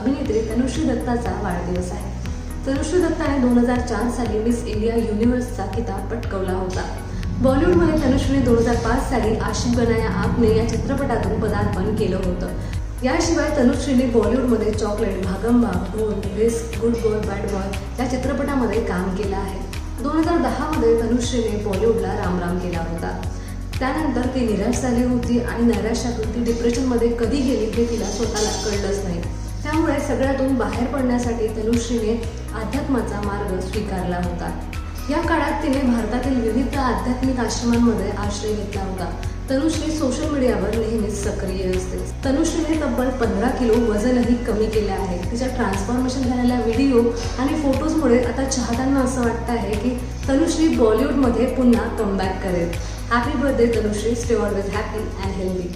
अभिनेत्री तनुश्री दत्ताचा वाढदिवस आहे. तनुश्री दत्ताने दोन हजार चार साली मिस इंडिया युनिव्हर्सचा किताब पटकवला होता. बॉलिवूडमध्ये तनुश्रीने दोन हजार पाच साली आशिक बनाया आपने या चित्रपटातून पदार्पण केलं होतं. याशिवाय तनुश्रीने बॉलिवूडमध्ये chocolate Bhagam Bhag Dhol risk good boy bad boy या चित्रपटामध्ये काम केलं आहे. दोन हजार दहामध्ये तनुश्रीने बॉलिवूडला रामराम केला होता. त्यानंतर ती निराश झाली होती आणि नैराश्यातून ती डिप्रेशनमध्ये कधी गेली हे तिला स्वतःला कळलंच नाही. त्यामुळे सगळ्यातून बाहेर पडण्यासाठी तनुश्रीने अध्यात्माचा मार्ग स्वीकारला होता. या काळात तिने भारतातील विविध आध्यात्मिक आश्रमांमध्ये आश्रय घेतला होता. तनुश्री सोशल मीडियावर नेहमीच सक्रिय असते. तनुश्रीने तब्बल पंधरा किलो वजनही कमी केले आहे. तिच्या ट्रान्सफॉर्मेशन झालेल्या व्हिडिओ आणि फोटोजमुळे आता चाहत्यांना असं वाटतं आहे की तनुश्री बॉलिवूडमध्ये पुन्हा कमबॅक करेल. Happy birthday Tanushree. Stay always happy and healthy